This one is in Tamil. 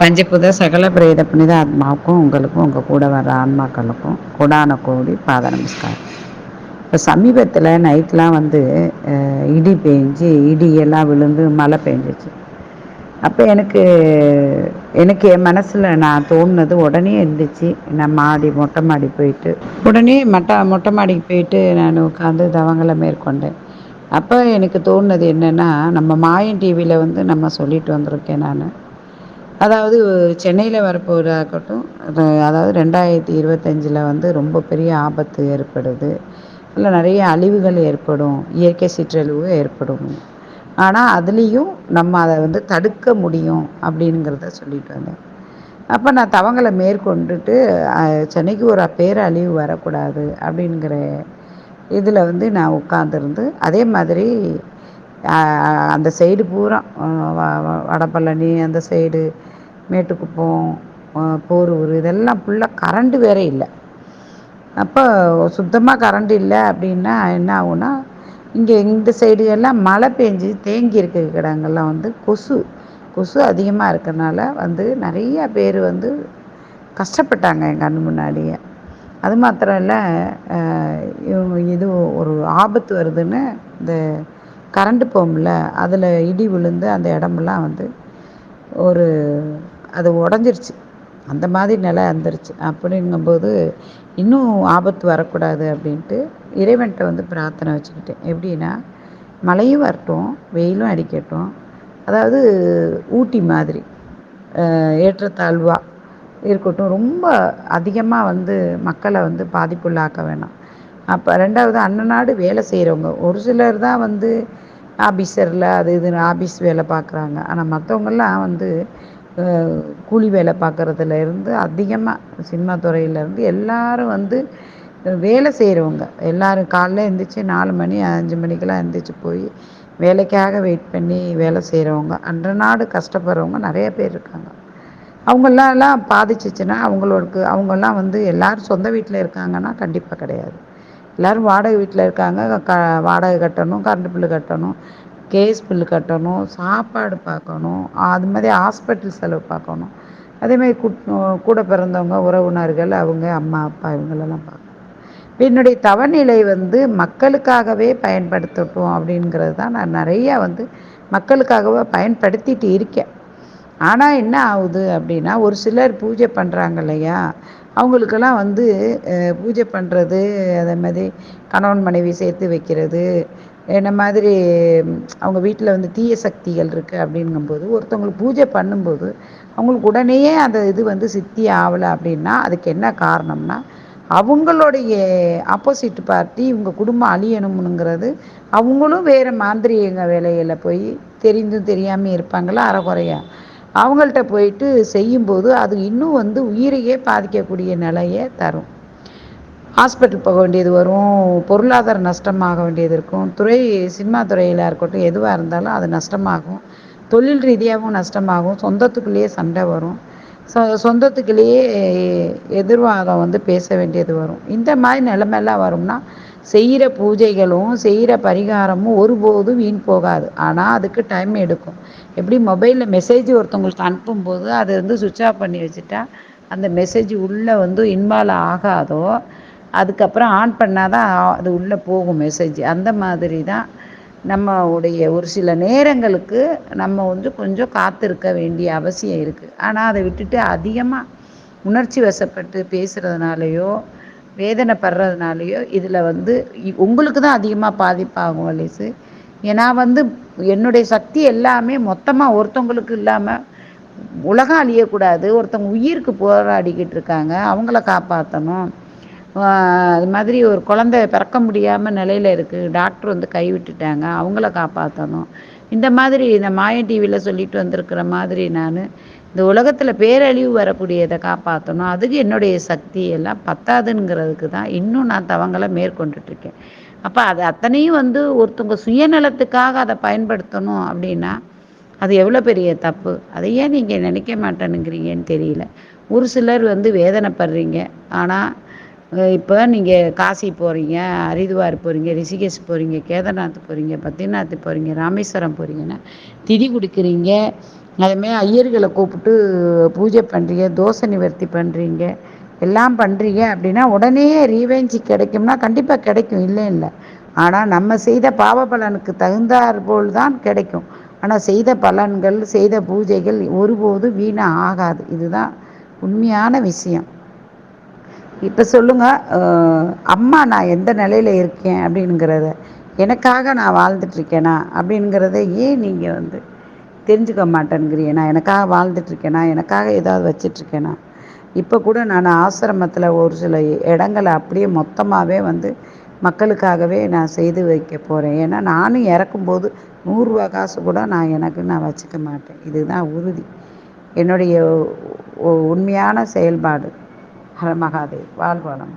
பஞ்சபுத சகல பிரேத புனித ஆத்மாவுக்கும் உங்களுக்கும் உங்கள் கூட வர்ற ஆன்மாக்களுக்கும் கூடான கோடி பாத நமஸ்காரம். இப்போ சமீபத்தில் நைட்லாம் வந்து இடி பேஞ்சு இடி எல்லாம் விழுந்து மழை பெஞ்சிச்சு. அப்போ எனக்கு எனக்கு என் மனசில் நான் தோணுனது உடனே இருந்துச்சு நான் மாடி மொட்டை மாடி போயிட்டு உடனே மொட்டை மொட்டை மாடிக்கு போயிட்டு நான் உட்காந்து தவங்களை மேற்கொண்டேன். அப்போ எனக்கு தோணுனது என்னென்னா நம்ம மாயன் டிவியில் வந்து நம்ம சொல்லிட்டு வந்திருக்கேன் நான். அதாவது சென்னையில் வரப்போகிறாகட்டும் அதாவது ரெண்டாயிரத்தி இருபத்தஞ்சில் வந்து ரொம்ப பெரிய ஆபத்து ஏற்படுது. இல்லை நிறைய அழிவுகள் ஏற்படும் இயற்கை சீற்றழிவு ஏற்படும். ஆனால் அதுலேயும் நம்ம அதை வந்து தடுக்க முடியும் அப்படிங்கிறத சொல்லிட்டு வந்தேன். அப்போ நான் தவங்களை மேற்கொண்டுட்டு சென்னைக்கு ஒரு பேரழிவு வரக்கூடாது அப்படிங்கிற இதில் வந்து நான் உட்காந்துருந்து அதே மாதிரி அந்த சைடு பூரா வடபழனி அந்த சைடு மேட்டுக்குப்பம் போரூர் இதெல்லாம் ஃபுல்லாக கரண்ட்டு வேற இல்லை. அப்போ சுத்தமாக கரண்ட் இல்லை அப்படின்னா என்ன ஆகும்னா இங்கே இந்த சைடு எல்லாம் மழை பெஞ்சு தேங்கி இருக்கிற இடங்கள்லாம் வந்து கொசு கொசு அதிகமாக இருக்கிறனால வந்து நிறைய பேர் வந்து கஷ்டப்பட்டாங்க என் கண் முன்னாடியே. அது மாத்திரம் இல்லை இது ஒரு ஆபத்து வருதுன்னு இந்த கரண்ட்டு போகும்ல அதில் இடி விழுந்து அந்த இடமெல்லாம் வந்து ஒரு அது உடஞ்சிருச்சு. அந்த மாதிரி நிலை வந்துருச்சு. அப்படிங்கும்போது இன்னும் ஆபத்து வரக்கூடாது அப்படின்ட்டு இறைவன்கிட்ட வந்து பிரார்த்தனை வச்சுக்கிட்டேன். எப்படின்னா மழையும் வரட்டும் வெயிலும் அடிக்கட்டும். அதாவது ஊட்டி மாதிரி ஏற்றத்தாழ்வாக இருக்கட்டும். ரொம்ப அதிகமாக வந்து மக்களை வந்து பாதிப்புள்ளாக்க வேணாம். அப்போ ரெண்டாவது அன்னநாடு வேலை செய்கிறவங்க ஒரு சிலர் தான் வந்து ஆபீஸரில் அது இதுன்னு ஆபீஸ் வேலை பார்க்குறாங்க ஆனால் மற்றவங்கெல்லாம் வந்து கூலி வேலை பார்க்குறதுல இருந்து அதிகமாக சினிமா துறையிலேருந்து எல்லாரும் வந்து வேலை செய்கிறவங்க எல்லோரும் காலைல எழுந்திரிச்சி நாலு மணி அஞ்சு மணிக்கெல்லாம் எழுந்திரிச்சி போய் வேலைக்காக வெயிட் பண்ணி வேலை செய்கிறவங்க அன்ற நாடு கஷ்டப்படுறவங்க நிறைய பேர் இருக்காங்க. அவங்களாலாம் பாதிச்சிச்சுன்னா அவங்களுக்கு அவங்கெல்லாம் வந்து எல்லோரும் சொந்த வீட்டில் இருக்காங்கன்னா கண்டிப்பாக கிடையாது. எல்லோரும் வாடகை வீட்டில் இருக்காங்க. க வாடகை கட்டணும் கரண்ட் பில்லு கட்டணும் கேஸ் பில்லு கட்டணும் சாப்பாடு பார்க்கணும் அது மாதிரி ஹாஸ்பிட்டல் செலவு பார்க்கணும் அதேமாதிரி கூட பிறந்தவங்க உறவினர்கள் அவங்க அம்மா அப்பா இவங்களெல்லாம் பார்க்கணும் என்னுடைய தவநிலை வந்து மக்களுக்காகவே பயன்படுத்தட்டும் அப்படிங்கிறது தான் நான் நிறையா வந்து மக்களுக்காகவே பயன்படுத்திட்டு இருக்கேன். ஆனால் என்ன ஆகுது அப்படின்னா ஒரு சிலர் பூஜை பண்ணுறாங்க இல்லையா? அவங்களுக்கெல்லாம் வந்து பூஜை பண்ணுறது அதே மாதிரி கணவன் மனைவி சேர்த்து வைக்கிறது என்ன மாதிரி அவங்க வீட்டில் வந்து தீய சக்திகள் இருக்குது அப்படிங்கும்போது ஒருத்தவங்களுக்கு பூஜை பண்ணும்போது அவங்களுக்கு உடனேயே அந்த இது வந்து சித்தி ஆகலை அப்படின்னா அதுக்கு என்ன காரணம்னா அவங்களுடைய ஆப்போசிட் பார்ட்டி இவங்க குடும்பம் அழியணும்னுங்கிறது அவங்களும் வேறு மாந்திரீக வேலையில் போய் தெரிந்தும் தெரியாமல் இருப்பாங்களா? அறகுறையாக அவங்கள்ட்ட போயிட்டு செய்யும்போது அது இன்னும் வந்து உயிரையே பாதிக்கக்கூடிய நிலையை தரும். ஹாஸ்பிட்டல் போக வேண்டியது வரும் பொருளாதார நஷ்டமாக வேண்டியது இருக்கும் துறை சினிமா துறையில் இருக்கட்டும் எதுவாக இருந்தாலும் அது நஷ்டமாகும். தொழில் ரீதியாகவும் நஷ்டமாகும் சொந்தத்துக்குள்ளேயே சண்டை வரும். சொ சொந்தத்துக்குள்ளேயே எதிர்வாதம் வந்து பேச வேண்டியது வரும். இந்த மாதிரி நிலமெல்லாம் வரும்னா செய்கிற பூஜைகளும் செய்கிற பரிகாரமும் ஒருபோதும் வீண் போகாது. ஆனால் அதுக்கு டைம் எடுக்கும். எப்படி மொபைலில் மெசேஜ் ஒருத்தவங்களுக்கு அனுப்பும்போது அதை வந்து சுவிட்ச் ஆஃப் பண்ணி வச்சுட்டா அந்த மெசேஜ் உள்ளே வந்து இன்வால்வ் ஆகாதோ அதுக்கப்புறம் ஆன் பண்ணால் தான் அது உள்ளே போகும் மெசேஜ் அந்த மாதிரி தான் நம்மளுடைய ஒரு சில நேரங்களுக்கு நம்ம வந்து கொஞ்சம் காத்திருக்க வேண்டிய அவசியம் இருக்குது ஆனால் அதை விட்டுட்டு அதிகமாக உணர்ச்சி வசப்பட்டு பேசுகிறதுனாலையோ வேதனைப்படுறதுனாலையோ இதில் வந்து உங்களுக்கு தான் அதிகமாக பாதிப்பாகும் வலிசு ஏன்னா வந்து என்னுடைய சக்தி எல்லாமே மொத்தமாக ஒருத்தவங்களுக்கு இல்லாமல் உலகம் அழியக்கூடாது ஒருத்தவங்க உயிருக்கு போராடிக்கிட்டு இருக்காங்க அவங்கள காப்பாற்றணும் அது மாதிரி ஒரு குழந்த பிறக்க முடியாமல் நிலையில் இருக்குது டாக்டர் வந்து கைவிட்டுட்டாங்க அவங்கள காப்பாற்றணும் இந்த மாதிரி இந்த மாயன் டிவியில் சொல்லிட்டு வந்திருக்கிற மாதிரி நான் இந்த உலகத்தில் பேரழிவு வரக்கூடியதை காப்பாற்றணும் அதுக்கு என்னுடைய சக்தி எல்லாம் பத்தாதுங்கிறதுக்கு தான் இன்னும் நான் தவங்களை மேற்கொண்டுட்ருக்கேன் அப்போ அது அத்தனையும் வந்து ஒருத்தவங்க சுயநலத்துக்காக அதை பயன்படுத்தணும் அப்படின்னா அது எவ்வளோ பெரிய தப்பு? அதை ஏன் நீங்கள் நினைக்க மாட்டேனுங்கிறீங்கன்னு தெரியல. ஒரு சிலர் வந்து வேதனைப்படுறீங்க. ஆனால் இப்போ நீங்கள் காசி போகிறீங்க ஹரித்வார் போகிறீங்க ரிஷிகேஷ் போகிறீங்க கேதார்நாத் போகிறீங்க பத்ரிநாத் போகிறீங்க ராமேஸ்வரம் போகிறீங்கன்னா திதி கொடுக்குறீங்க. அதுமாரி ஐயர்களை கூப்பிட்டு பூஜை பண்ணுறீங்க தோசை நிவர்த்தி பண்ணுறீங்க எல்லாம் பண்ணுறீங்க அப்படின்னா உடனே ரீவேஞ்சு கிடைக்கும்னா கண்டிப்பாக கிடைக்கும். இல்லை இல்லை. ஆனால் நம்ம செய்த பாவ பலனுக்கு தகுந்தாற் போல் தான் கிடைக்கும். ஆனால் செய்த பலன்கள் செய்த பூஜைகள் ஒருபோதும் வீணாக ஆகாது. இதுதான் உண்மையான விஷயம். இப்போ சொல்லுங்கள் அம்மா நான் எந்த நிலையில் இருக்கேன் அப்படிங்கிறத. எனக்காக நான் வாழ்ந்துட்டுருக்கேனா அப்படிங்கிறத ஏன் நீங்கள் வந்து தெரிஞ்சுக்க மாட்டேங்கிறீங்க நான் எனக்காக வாழ்ந்துட்டுருக்கேனா? எனக்காக ஏதாவது வச்சிட்ருக்கேனா இப்போ கூட நான் ஆசிரமத்தில் ஒரு சில இடங்களை அப்படியே மொத்தமாகவே வந்து மக்களுக்காகவே நான் செய்து வைக்க போகிறேன் ஏன்னா நானும் இறக்கும்போது நூறுரூவா காசு கூட நான் எனக்கு நான் வச்சுக்க மாட்டேன். இதுதான் உறுதி. என்னுடைய உண்மையான செயல்பாடு. ஹர மகாதேவ். வாழ்வாளம்